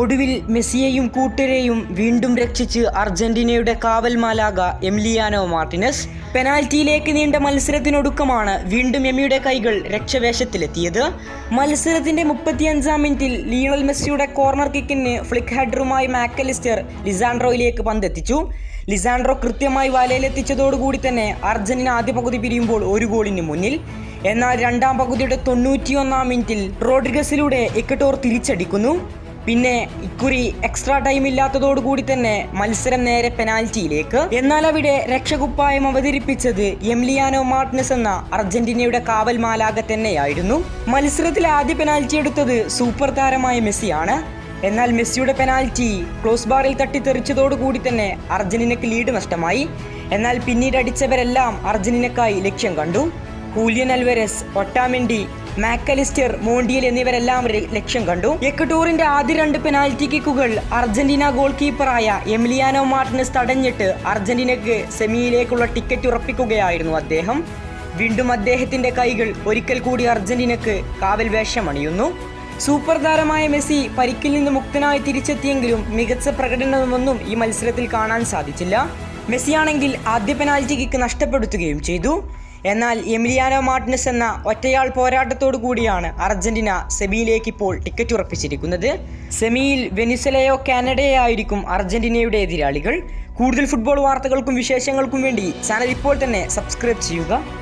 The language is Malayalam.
ഒടുവിൽ മെസ്സിയെയും കൂട്ടരെയും വീണ്ടും രക്ഷിച്ച് അർജന്റീനയുടെ കാവൽ മാലാക എംലിയാനോ മാർട്ടിനസ് പെനാൽറ്റിയിലേക്ക് നീണ്ട മത്സരത്തിനൊടുക്കമാണ് വീണ്ടും എമ്മിയുടെ കൈകൾ രക്ഷവേഷത്തിലെത്തിയത് മത്സരത്തിന്റെ മുപ്പത്തിയഞ്ചാം മിനിറ്റിൽ ലിയണൽ മെസ്സിയുടെ കോർണർ കിക്കിന് ഫ്ലിക് ഹെഡറുമായി മാക്കലിസ്റ്റർ ലിസാൻഡ്രോയിലേക്ക് പന്തെത്തിച്ചു. ലിസാൻഡ്രോ കൃത്യമായി വലയിലെത്തിച്ചതോടുകൂടി തന്നെ അർജന്റീന ആദ്യ പകുതി പിരിയുമ്പോൾ ഒരു ഗോളിന് മുന്നിൽ. എന്നാൽ രണ്ടാം പകുതിയുടെ തൊണ്ണൂറ്റിയൊന്നാം മിനിറ്റിൽ റോഡ്രിഗസിലൂടെ ഇക്കട്ടോർ തിരിച്ചടിക്കുന്നു. പിന്നെ ഇക്കുറി എക്സ്ട്രാ ടൈം ഇല്ലാത്തതോടുകൂടി തന്നെ മത്സരം നേരെ പെനാൽറ്റിയിലേക്ക് എന്നാൽ അവിടെ രക്ഷകുപ്പായം അവതരിപ്പിച്ചത് എംലിയാനോ മാർട്ടിനസ് എന്ന അർജന്റീനയുടെ കാവൽ മാലാക തന്നെയായിരുന്നു. മത്സരത്തിൽ ആദ്യ പെനാൽറ്റി എടുത്തത് സൂപ്പർ താരമായ മെസ്സിയാണ്. എന്നാൽ മെസ്സിയുടെ പെനാൽറ്റി ക്ലോസ് ബാറിൽ തട്ടിത്തെറിച്ചതോടുകൂടി തന്നെ അർജന്റീനയ്ക്ക് ലീഡ് നഷ്ടമായി. എന്നാൽ പിന്നീട് അടിച്ചവരെല്ലാം അർജന്റീനക്കായി ലക്ഷ്യം കണ്ടു. Julian Alvarez Otamendi Mac Allister Montiel എന്നിവരെല്ലാം ലക്ഷ്യം കണ്ടു. എക്വഡോറിന്റെ ആദ്യ രണ്ട് പെനാൽറ്റി കിക്കുകൾ അർജന്റീന ഗോൾ കീപ്പറായ എംലിയാനോ മാർട്ടിനസ് തടഞ്ഞിട്ട് അർജന്റീനയ്ക്ക് സെമിയിലേക്കുള്ള ടിക്കറ്റ് ഉറപ്പിക്കുകയായിരുന്നു അദ്ദേഹം. വീണ്ടും അദ്ദേഹത്തിന്റെ കൈകൾ ഒരിക്കൽ കൂടി അർജന്റീനക്ക് കാവൽ വേഷമണിയുന്നു. സൂപ്പർ താരമായ മെസ്സി പരിക്കിൽ നിന്ന് മുക്തനായി തിരിച്ചെത്തിയെങ്കിലും മികച്ച പ്രകടനമൊന്നും ഈ മത്സരത്തിൽ കാണാൻ സാധിച്ചില്ല. മെസ്സിയാണെങ്കിൽ ആദ്യ പെനാൽറ്റി കിക്ക് നഷ്ടപ്പെടുത്തുകയും ചെയ്തു. എന്നാൽ എമിലിയാനോ മാർട്ടിനസ് എന്ന ഒറ്റയാൾ പോരാട്ടത്തോടു കൂടിയാണ് അർജന്റീന സെമിയിലേക്ക് ഇപ്പോൾ ടിക്കറ്റ് ഉറപ്പിച്ചിരിക്കുന്നത്. സെമിയിൽ വെനിസലയോ കാനഡയോ ആയിരിക്കും അർജന്റീനയുടെ എതിരാളികൾ. കൂടുതൽ ഫുട്ബോൾ വാർത്തകൾക്കും വിശേഷങ്ങൾക്കും വേണ്ടി ചാനൽ ഇപ്പോൾ തന്നെ സബ്സ്ക്രൈബ് ചെയ്യുക.